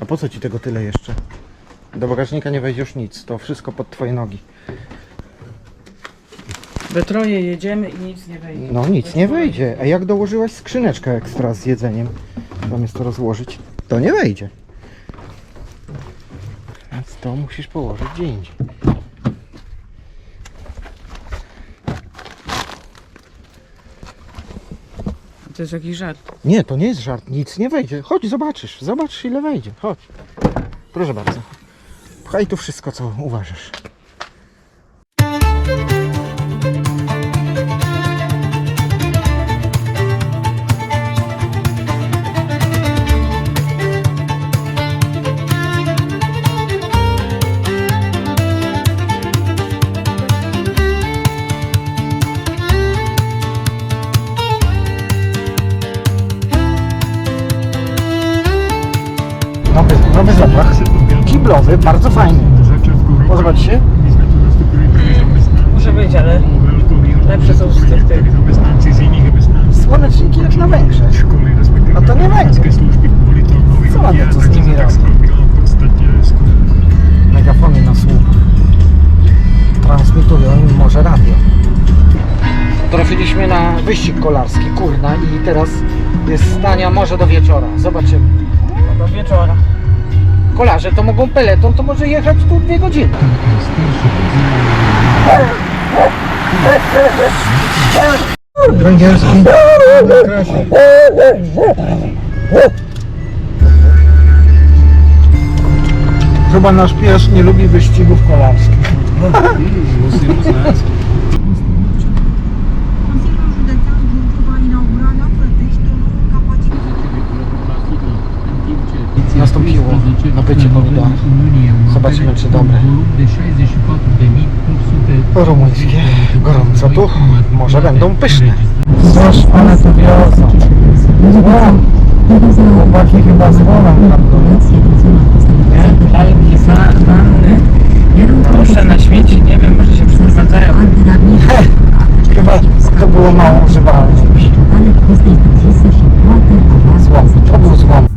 A po co ci tego tyle jeszcze? Do bagażnika nie wejdziesz nic, to wszystko pod twoje nogi. We troje jedziemy i nic nie wejdzie. No nic nie wejdzie. A jak dołożyłaś skrzyneczkę ekstra z jedzeniem, zamiast to rozłożyć, to nie wejdzie. Więc to musisz położyć gdzie indziej. To jest jakiś żart. Nie, to nie jest żart, nic nie wejdzie. Chodź, zobaczysz, zobacz ile wejdzie. Chodź. Proszę bardzo. Pchaj tu wszystko, co uważasz. Kiblowy, bardzo fajny. Podoba Ci się? Muszę być, ale lepsze są z tych tych. Słoneczniki jak na Węgrzech. A to nie Węgry. Co ładnie co z nimi robi. Megafony na słuch. Transmitują im może radio. Trafiliśmy na wyścig kolarski, kurna i teraz jest stania może do wieczora. Zobaczymy. Do wieczora. Kolarze to mogą peleton, to może jechać tu dwie godziny. Węgierski. Chyba nasz pies nie lubi wyścigów kolarskich. Consiliul Județean Giurgiu va inaugura la Plătești o nouă capacitate. Nastąpiło nabycie pomidora. Zobaczymy, czy dobre. Rumuńskie, gorąco tu, może będą pyszne. Zobacz, ale to wiozą. Złom. Chłopaki chyba złomem handlują. Lalki, wanny. Proszę na śmieci, nie wiem, może się przyprowadzają. Chyba to było mało używalne. Złom, to był złom.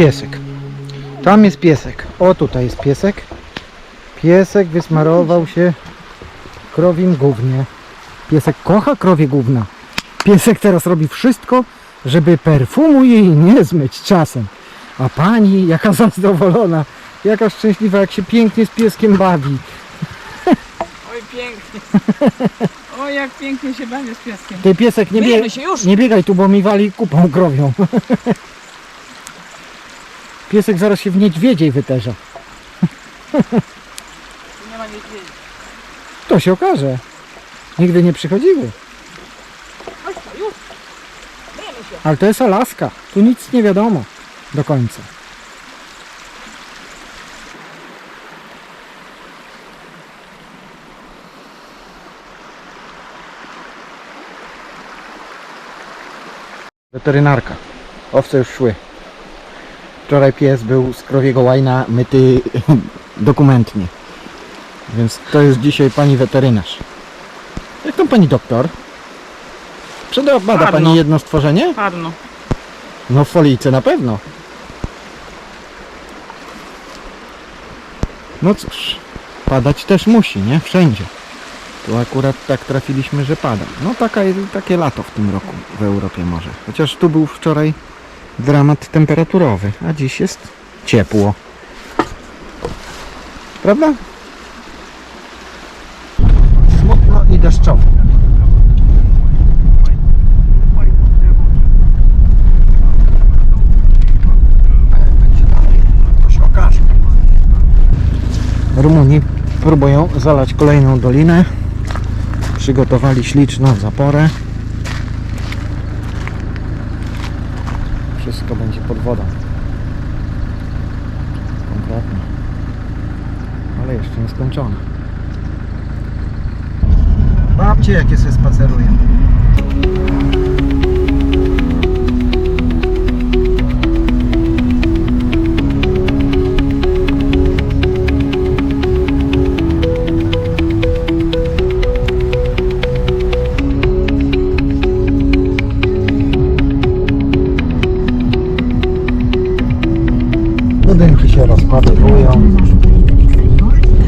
Piesek. Tam jest piesek. O, tutaj jest piesek. Piesek wysmarował się krowim gównie. Piesek kocha krowie gówna. Piesek teraz robi wszystko, żeby perfumu jej nie zmyć czasem. A pani, jaka zadowolona, jaka szczęśliwa, jak się pięknie z pieskiem bawi. Oj, pięknie. O, jak pięknie się bawię z pieskiem. Ty piesek, nie, bie... Myjemy się już. nie biegaj tu, bo mi wali kupą krowią. Piesek zaraz się w niedźwiedziej wyterza. Nie ma niedźwiedzi. To się okaże. Nigdy nie przychodziły. Chodź, to już. Myjemy się. Ale to jest Alaska. Tu nic nie wiadomo do końca. Weterynarka. Owce już szły. Wczoraj pies był z krowiego łajna myty dokumentnie. Więc to jest dzisiaj pani weterynarz. Jak tam pani doktor? Przeda bada Czarno. pani jedno stworzenie? Parno. No w folijce na pewno. No cóż, padać też musi, nie? Wszędzie. Tu akurat tak trafiliśmy, że pada. No taka, takie lato w tym roku w Europie może. Chociaż tu był wczoraj dramat temperaturowy, a dziś jest ciepło. Prawda? Smutno i deszczowo. Rumuni próbują zalać kolejną dolinę. Przygotowali śliczną zaporę. Wszystko będzie pod wodą. Kompletnie. Ale jeszcze nie skończone. Babcie jakie sobie spacerują. Budynki się rozpadowują.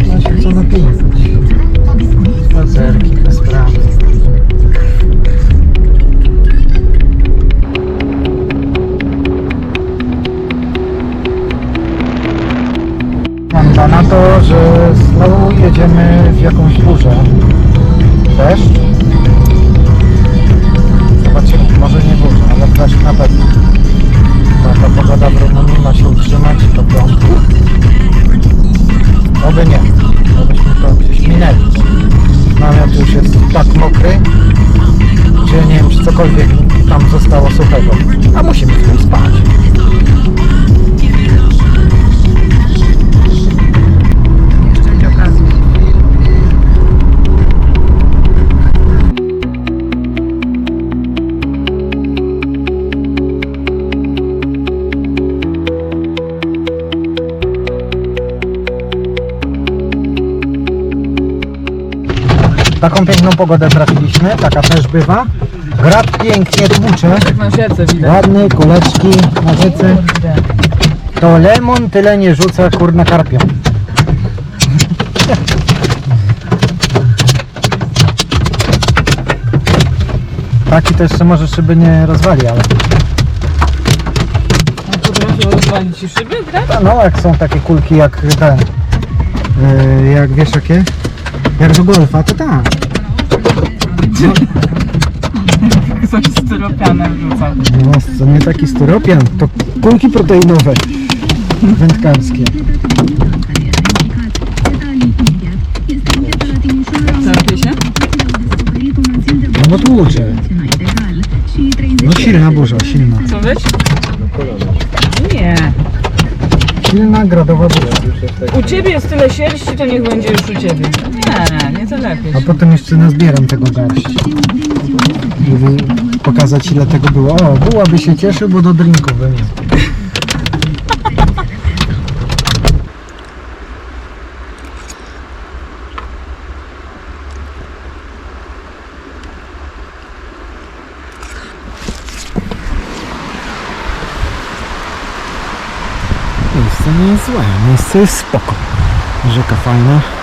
No się co napisać. Spacerki, te sprawy. Mam na to, że znowu jedziemy w jakąś burzę. Deszcz? Zobaczymy, może nie burzę, ale deszcz na pewno. Taka pogoda w Taką piękną pogodę trafiliśmy, taka też bywa. Grad pięknie tłucze, Jak na rzece widać. ładny, kuleczki na rzece. To lemon tyle nie rzuca kurna karpią. Taki to jeszcze może szyby nie rozwali, ale On potrafił rozwalić ci szyby, tak? no jak są takie kulki jak ten, yy, jak wiesz jakie? Jak do golfa, to tak. Coś styropianem rzucał. No, to nie taki styropian, to kulki proteinowe wędkarskie. Czerpie się? No bo tłucze. No silna burza, silna. Co być? Nie. Silna gradowa burza. U ciebie jest tyle sierści, to niech będzie już u ciebie. Nie, nie to lepiej. A potem jeszcze nazbieram tego garść. Żeby pokazać ile tego było. O, buła by się cieszył, bo do drinków wymiał. złe. Miejsce jest spoko. Rzeka fajna.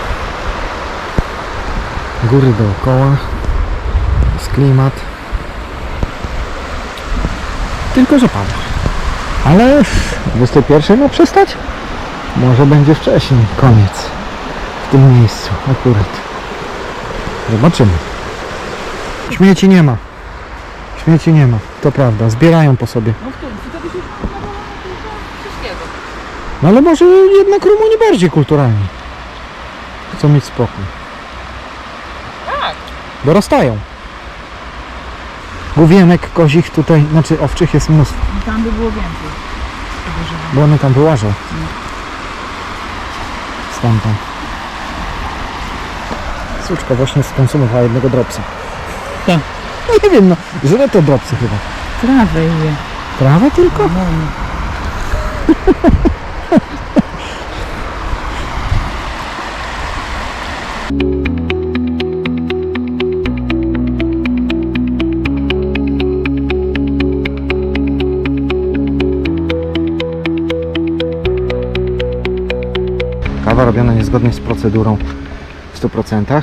Góry dookoła. Jest klimat. Tylko, że pada. Ale 21 ma przestać? Może będzie wcześniej. Koniec. W tym miejscu akurat. Zobaczymy. Śmieci nie ma. Śmieci nie ma. To prawda. Zbierają po sobie. No. No ale może jednak Rumuni bardziej kulturalni. Chcą mieć spokój. Dorastają. Główienek kozich tutaj, znaczy owczych jest mnóstwo, I tam by było więcej. Podejrzewam. bo one tam wyłażą. Stamtąd. Suczka właśnie skonsumowała jednego dropsa. Tak. No nie wiem, no, żre te dropsy chyba. Trawę je. Trawę tylko? No, Kawa robiona niezgodnie z procedurą w 100%.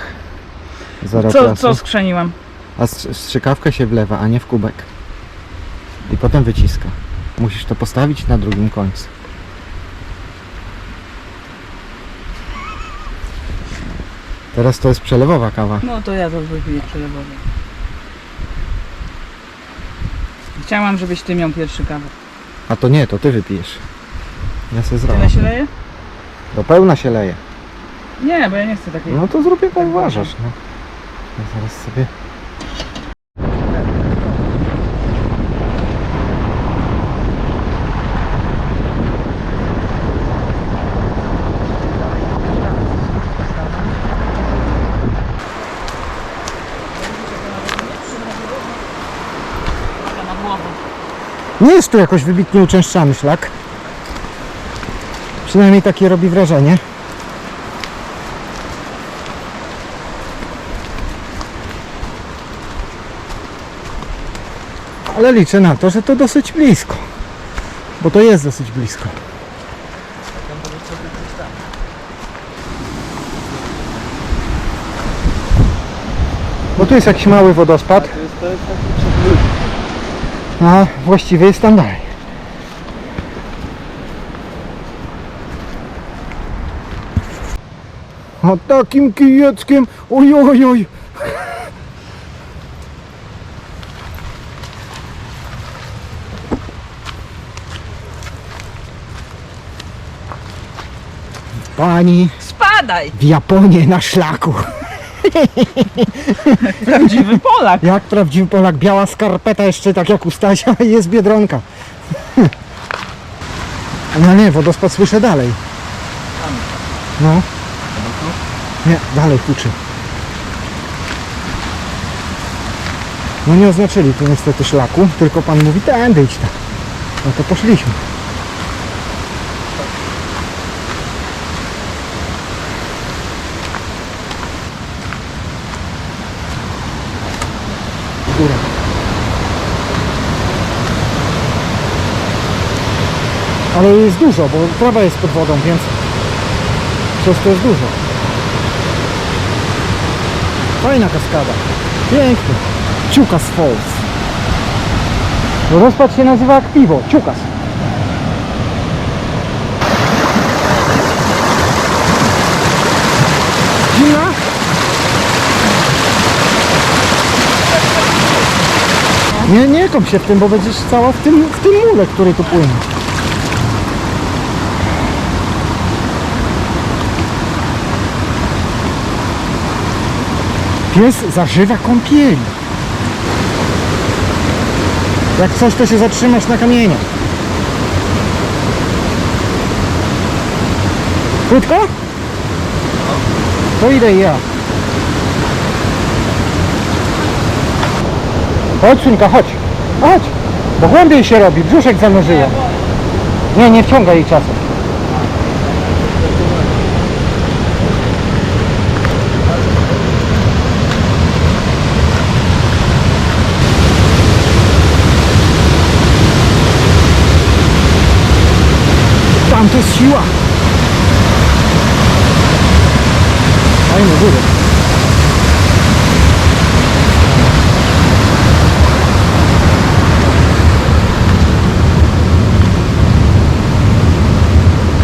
Zero co, co skrzeniłam? A str- strzykawkę się wlewa, a nie w kubek. I potem wyciska. Musisz to postawić na drugim końcu. Teraz to jest przelewowa kawa. No to ja to wypiję przelewowe. Chciałam, żebyś ty miał pierwszy kawę. A to nie, to ty wypijesz. Ja sobie Tyle zrobię. się leje? Do pełna się leje. Nie, bo ja nie chcę takiej. No to zrób jak uważasz. No. Ja zaraz sobie... Nie jest tu jakoś wybitnie uczęszczany szlak. Przynajmniej takie robi wrażenie. Ale liczę na to, że to dosyć blisko. Bo to jest dosyć blisko. Bo tu jest jakiś mały wodospad. A właściwie jest tam dalej. A takim kijeckiem, oj, oj, oj. Pani Spadaj! w Japonii na szlaku. Prawdziwy Polak! Jak prawdziwy Polak, biała skarpeta jeszcze tak jak u Stasia i jest Biedronka. No nie, wodospad słyszę dalej. No. Nie, dalej huczy. No nie oznaczyli tu niestety szlaku, tylko pan mówi tędy idź tam. No to poszliśmy. Ale jest dużo, bo trawa jest pod wodą, więc przez to jest dużo. Fajna kaskada. Pięknie. Ciukas Falls. No rozpad się nazywa jak piwo. Ciukas. Zimna? Nie, nie kąp się w tym, bo będziesz cała w tym, w tym mule, który tu płynie. Pies zażywa kąpieli. Jak coś, to się zatrzymasz na kamieniach. Krótko? To idę ja. Chodź, chodź. Chodź. Bo głębiej się robi, brzuszek zanurzyła. Nie, nie wciągaj jej czasem. jest siła. Fajny budek.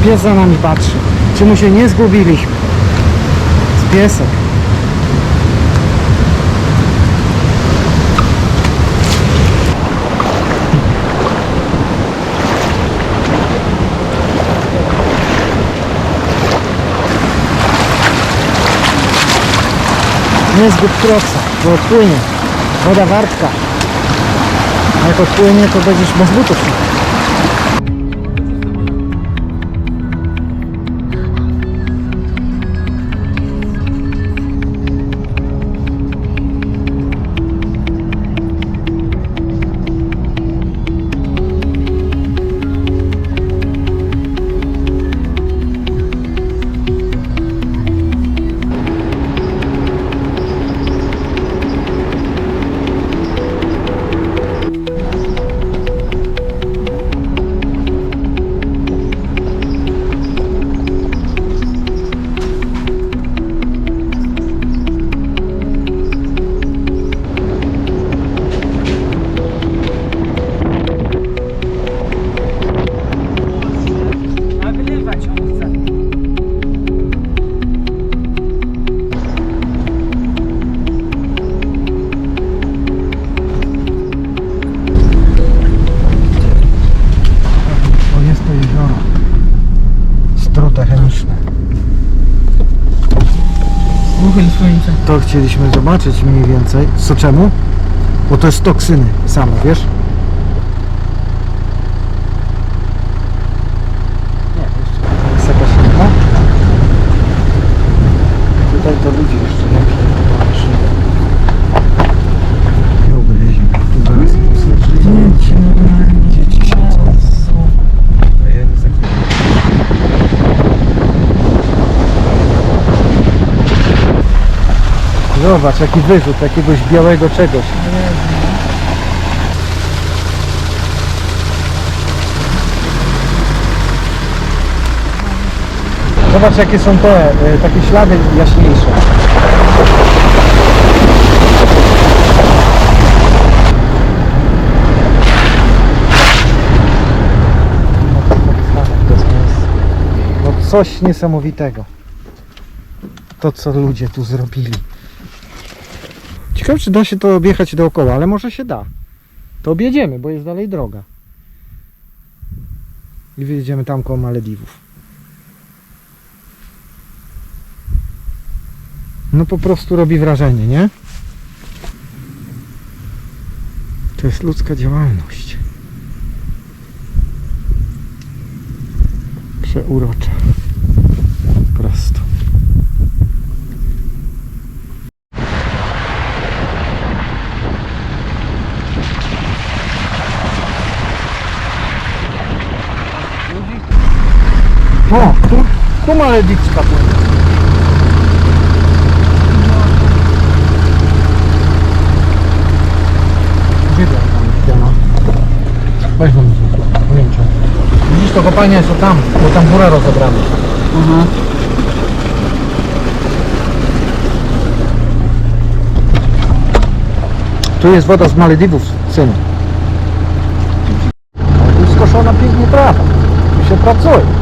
Pies za nami patrzy. Czy mu się nie zgubiliśmy? Z piesek. Nie zgub bo odpłynie. Woda wartka. A jak odpłynie, to będziesz bez butów. Chcieliśmy zobaczyć mniej więcej. Co czemu? Bo to jest toksyny same, wiesz? Nie, jeszcze jest jakaś inna. Tutaj to ludzie jeszcze lepiej poszli. Nie ugryźmy. Tu zaraz Dzieci normalnie. Dzieci siedzą. Zobacz, jaki wyrzut jakiegoś białego czegoś. Zobacz, jakie są te, e, takie ślady jaśniejsze. No coś niesamowitego. To, co ludzie tu zrobili. Ciekawe, czy da się to objechać dookoła, ale może się da. To objedziemy, bo jest dalej droga. I wyjedziemy tam koło Malediwów. No po prostu robi wrażenie, nie? To jest ludzka działalność. Przeurocza. Po prostu. O, tu, tu Maledicka płynie. Gdzie była tam? Weź mam pojęcia. Widzisz, to kopalnia jest o tam, bo tam góra rozebrana. Aha. Tu jest woda z Malediwów, synu. Ale tu jest skoszona pięknie trawa. Tu się pracuje.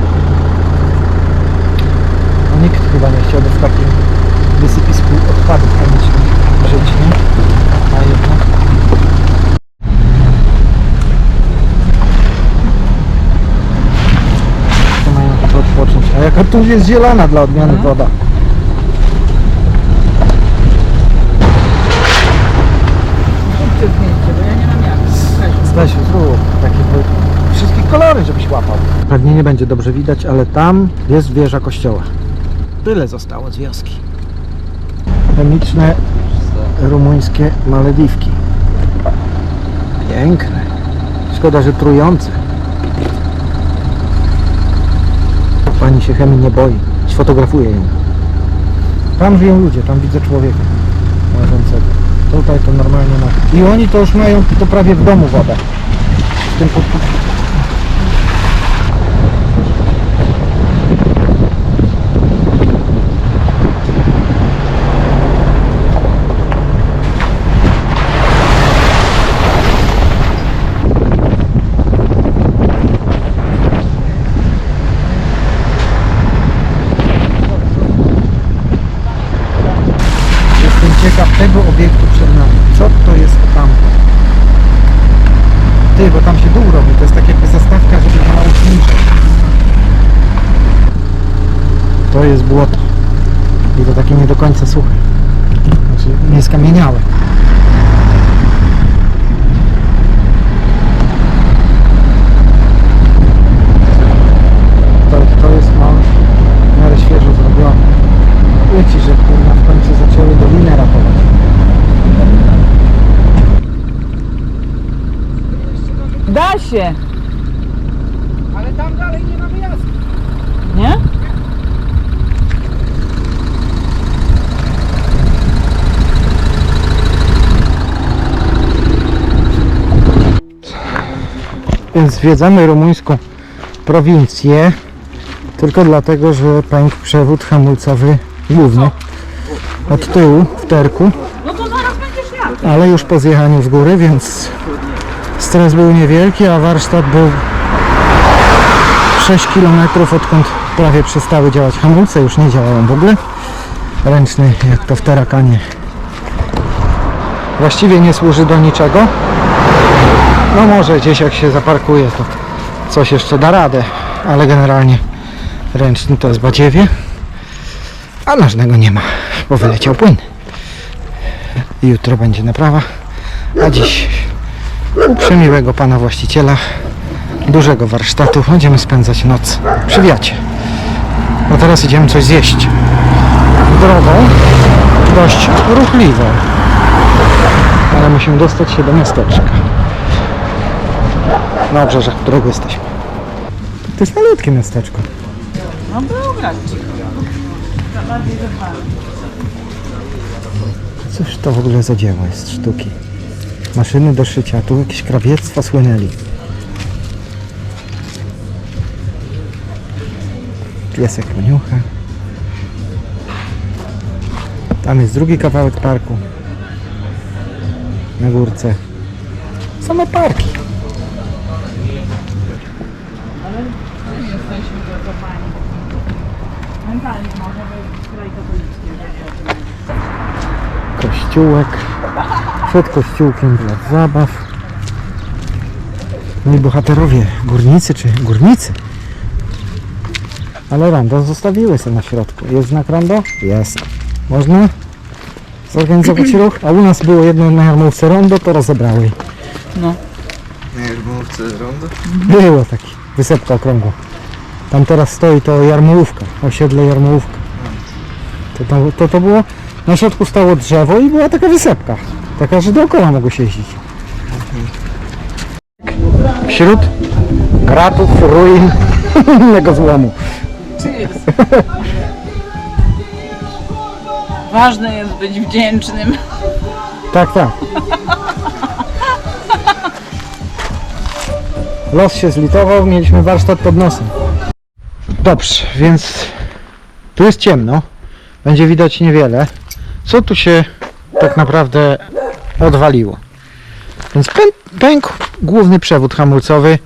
Nikt chyba nie chciałby w takim wysypisku odpadów chemicznych żyć, nie? A jednak. To mają to odpocząć. A jaka tu jest zielona dla odmiany No. woda. Stasiu, zrób takie wszystkie kolory, żebyś łapał. Pewnie nie będzie dobrze widać, ale tam jest wieża kościoła. Tyle zostało z wioski. Chemiczne rumuńskie Malediwki. Piękne. Szkoda, że trujące. Pani się chemii nie boi. Sfotografuje ją. Tam żyją ludzie, tam widzę człowieka łażącego. Tutaj to normalnie ma. I oni to już mają to prawie w domu wodę. W tym. tego obiektu przed nami. Co to jest tam? Ty, bo tam się dół robi. To jest tak jakby zastawka, żeby pomału niżej. To jest błoto. I to takie nie do końca suche. Znaczy nie skamieniałe. To, to jest mam w miarę świeżo zrobione. Mówię że kurwa w końcu zaczęły dolinę ratować. Da się! Ale tam dalej nie ma wyjazdu. Nie? Więc zwiedzamy rumuńską prowincję tylko dlatego, że pękł przewód hamulcowy główny od tyłu w terku, No ale już po zjechaniu z góry, więc stres był niewielki, a warsztat był 6 km odkąd prawie przestały działać hamulce, już nie działają w ogóle. Ręczny, jak to w terakanie, właściwie nie służy do niczego. No może gdzieś jak się zaparkuje, to coś jeszcze da radę, ale generalnie ręczny to jest badziewie, a nożnego nie ma, bo wyleciał płyn. Jutro będzie naprawa, a dziś u przemiłego pana właściciela dużego warsztatu będziemy spędzać noc przy wiacie. No teraz idziemy coś zjeść. Drogą dość ruchliwą, ale musimy dostać się do miasteczka. Na obrzeżach którego jesteśmy. To jest malutkie miasteczko. No bardziej. Cóż to w ogóle za dzieło jest sztuki? Maszyny do szycia, tu jakieś krawiectwa słynęli. Piesek poniucha. Tam jest drugi kawałek parku. Na górce. Same parki. Jesteśmy zacofani. Mentalnie może być kraj katolicki. Kościółek. Przed kościółkiem plac zabaw. No i bohaterowie, górnicy czy górnicy. Ale rondo zostawiły sobie na środku. Jest znak rondo? Jest. Można zorganizować ruch? A u nas było jedno na jarmówce rondo, to rozebrały. No. Na jarmówce rondo? Było taki, wysepka okrągła. Tam teraz stoi to jarmułówka, osiedle jarmułówka. To, to, to, to było, na środku stało drzewo i była taka wysepka. Taka, że dookoła mogło się jeździć. Wśród gratów, ruin innego złomu. Ważne jest być wdzięcznym. Tak, tak. Los się zlitował, mieliśmy warsztat pod nosem. Dobrze, więc tu jest ciemno, będzie widać niewiele. Co tu się tak naprawdę odwaliło? Więc pę- pękł główny przewód hamulcowy,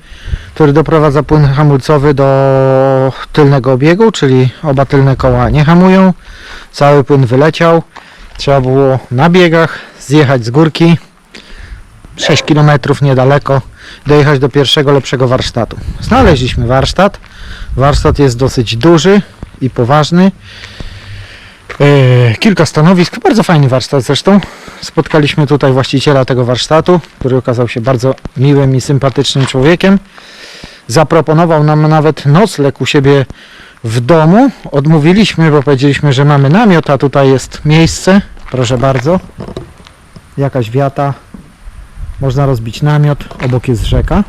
który doprowadza płyn hamulcowy do tylnego obiegu, czyli oba tylne koła nie hamują. Cały płyn wyleciał. Trzeba było na biegach zjechać z górki 6 km niedaleko, dojechać do pierwszego lepszego warsztatu. Znaleźliśmy warsztat. Warsztat jest dosyć duży i poważny. Yy, kilka stanowisk, bardzo fajny warsztat zresztą. Spotkaliśmy tutaj właściciela tego warsztatu, który okazał się bardzo miłym i sympatycznym człowiekiem. Zaproponował nam nawet nocleg u siebie w domu. Odmówiliśmy, bo powiedzieliśmy, że mamy namiot, a tutaj jest miejsce. Proszę bardzo. Jakaś wiata. Można rozbić namiot. Obok jest rzeka.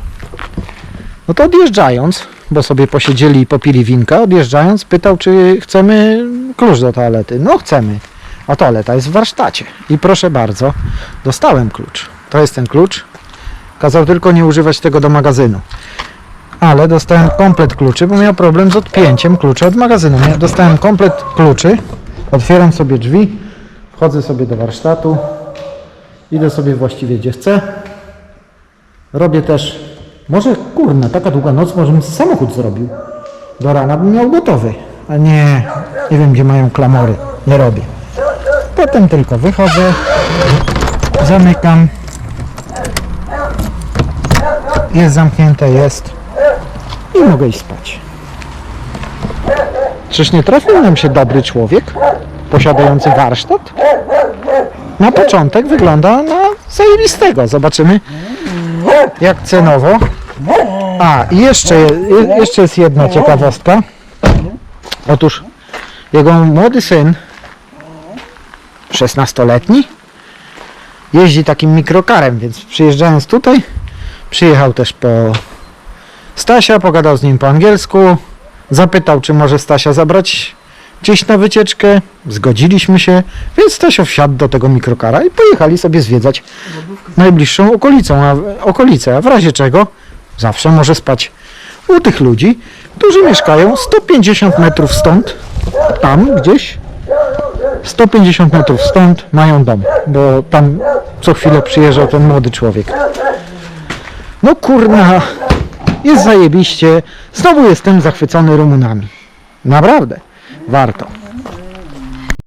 No to odjeżdżając, bo sobie posiedzieli i popili winka, odjeżdżając pytał, czy chcemy klucz do toalety. No chcemy. A toaleta jest w warsztacie. I proszę bardzo, dostałem klucz. To jest ten klucz. Kazał tylko nie używać tego do magazynu ale dostałem komplet kluczy, bo miał problem z odpięciem klucza od magazynu. Dostałem komplet kluczy, otwieram sobie drzwi, wchodzę sobie do warsztatu, idę sobie właściwie gdzie chcę. Robię też, może kurna, taka długa noc, może bym samochód zrobił. Do rana bym miał gotowy, a nie, nie wiem gdzie mają klamory, nie robię. Potem tylko wychodzę, zamykam. Jest zamknięte, jest. I mogę iść spać. Czyż nie trafił nam się dobry człowiek, posiadający warsztat? Na początek wygląda na zajebistego. Zobaczymy, jak cenowo. A, i jeszcze, je- jeszcze jest jedna ciekawostka. Otóż jego młody syn, 16-letni, jeździ takim mikrokarem, więc przyjeżdżając tutaj, przyjechał też po Stasia, pogadał z nim po angielsku, zapytał, czy może Stasia zabrać gdzieś na wycieczkę. Zgodziliśmy się, więc Stasio wsiadł do tego mikrokara i pojechali sobie zwiedzać najbliższą okolicą, a, okolicę, a w razie czego zawsze może spać u tych ludzi, którzy mieszkają 150 metrów stąd, tam gdzieś, 150 metrów stąd mają dom, bo tam co chwilę przyjeżdżał ten młody człowiek. No kurna, jest zajebiście. Znowu jestem zachwycony Rumunami. Naprawdę, warto.